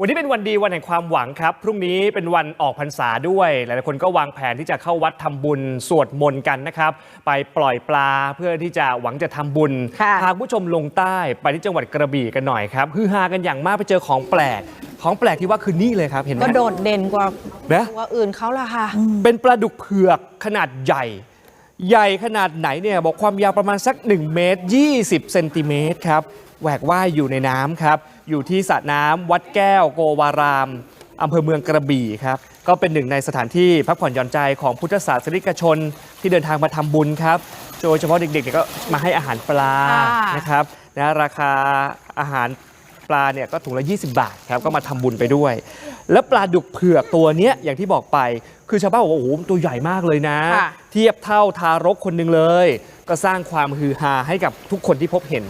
วันนี้เป็นวันดีวันแห่งความหวังครับ พรุ่งนี้เป็นวันออกพรรษาด้วย หลายๆคนก็วางแผนที่จะเข้าวัดทำบุญสวดมนต์กันนะครับ ไปปล่อยปลาเพื่อที่จะหวังจะทำบุญค่ะพาคุณผู้ชมลงใต้ไปที่จังหวัดกระบี่กันหน่อยครับฮือฮากันอย่างมากไปเจอของแปลก ของแปลกที่ว่าคือนี่เลยครับเห็นไหมก็โดดเด่นกว่านะตัวอื่นเขาละค่ะ เป็นปลาดุกเผือกขนาดใหญ่ ใหญ่ขนาดไหนเนี่ยบอกความยาวประมาณสัก 1 เมตร 20 เซนติเมตรครับแหวกว่ายอยู่ในน้ำครับ อยู่ที่สระน้ำวัดแก้วโกวารามอำเภอเมืองกระบี่ครับก็เป็นหนึ่งในสถานที่พักผ่อนหย่อนใจของพุทธศาสนิกชนที่เดินทางมาทำบุญครับโดยเฉพาะเด็กๆเนี่ยก็มาให้อาหารปลาค่ะนะครับนะราคาอาหาร ปลาเนี่ยก็ถุงละ 20 บาทครับก็มาทำบุญไปด้วย แล้วปลาดุกเผือกตัวเนี้ยอย่างที่บอกไป คือชาวบ้านบอกว่าโอ้โหตัวใหญ่มากเลยนะค่ะเทียบเท่าทารกคนหนึ่งเลย ก็สร้างความฮือฮาให้กับทุกคนที่พบเห็น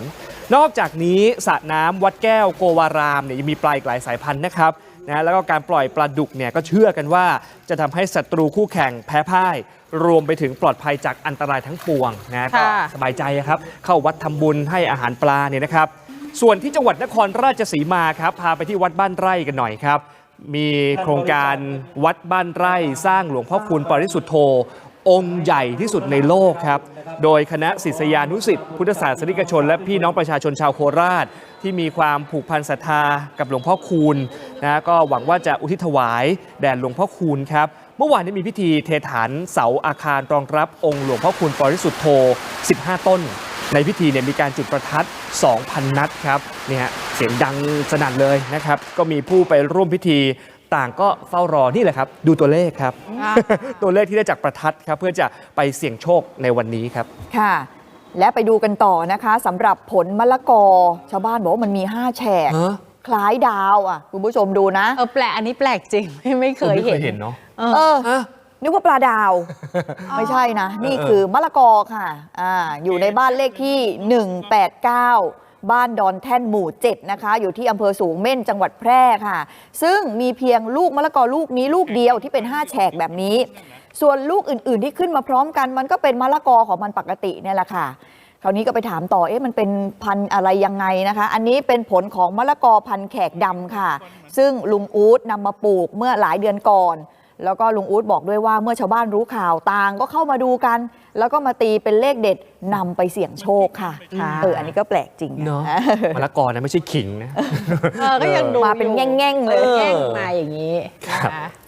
นอกจากนี้สระน้ำวัดแก้วโกวารามเนี่ยยังมีปลาอีกหลายสายพันธุ์นะครับนะแล้วก็การปล่อยปลาดุกเนี่ยก็เชื่อกันว่าจะทำให้ศัตรูคู่แข่งแพ้พ่าย รวมไปถึงปลอดภัยจากอันตรายทั้งปวงนะก็ค่ะสบายใจอะครับ เข้าวัดทำบุญให้อาหารปลาเนี่ยนะครับ ส่วนที่จังหวัดนครราชสีมาครับ พาไปที่วัดบ้านไร่กันหน่อยครับ มีโครงการวัดบ้านไร่สร้างหลวงพ่อคูณปริสุทธโธ องค์ใหญ่ที่สุดในโลกครับ โดยคณะศิษยานุสิษย์พุทธศาสนิกชน และพี่น้องประชาชนชาวโคราช ที่มีความผูกพันศรัทธากับหลวงพ่อคูณนะก็หวังว่าจะอุทิศถวายแด่หลวงพ่อคูณครับเมื่อวานนี้มีพิธีเทฐานเสาอาคารรองรับองค์หลวงพ่อคูณปริสุทธโธ 15 ต้น ในพิธีเนี่ยมีการจุดประทัด 2,000 นัดครับเนี่ยฮะเสียงดังสนั่นเลยนะครับ ก็มีผู้ไปร่วมพิธีต่างก็เฝ้ารอนี่แหละครับ ดูตัวเลขครับอ่าตัวเลขที่ได้จากประทัดครับเพื่อจะไปเสี่ยงโชคในวันนี้ครับค่ะ และไปดูกันต่อนะคะสำหรับผลมะละกอ ชาวบ้านบอกว่ามันมี 5 แฉกฮะคล้ายดาวอะคุณผู้ชมดูนะเออแปลกอันนี้แปลกจริงไม่ไม่เคยไม่เคเห็นยเห็นเนาะเออเออฮะ นึกว่าปลาดาว ไม่ใช่นะ นี่เออคือมะละกอค่ะอ่าอยู่ในบ้านเลขที่ 189บ้านดอนแท่นหมู่7นะคะ อยู่ที่อำเภอสูงเม่นจังหวัดแพร่ค่ะ ซึ่งมีเพียงลูกมะละกอลูกนี้ลูกเดียวที่เป็น 5 แฉกแบบนี้ ส่วนลูกอื่นๆที่ขึ้นมาพร้อมกัน มันก็เป็นมะละกอของมันปกติเนี่ยแหละค่ะ คราวนี้ก็ไปถามต่อเอ๊ะมันเป็นพันธุ์อะไรยังไงนะคะ อันนี้เป็นผลของมะละกอพันธุ์แขกดำค่ะ ซึ่งลุงอู๊ดนำมาปลูกเมื่อหลายเดือนก่อน แล้วก็ลุงอู๊ดบอกด้วยว่าเมื่อชาวบ้านรู้ข่าวต่างก็เข้ามาดูกัน แล้วก็มาตีเป็นเลขเด็ดนำไปเสี่ยงโชคค่ะค่ะเอออันนี้ก็แปลกจริงเนาะนะมะละกอนะไม่ใช่ขิงนะ เออก็ยังดูมาเป็นอยู่แง่งๆเลยออ แง่งมาอย่างนี้ครับนะคะทำจ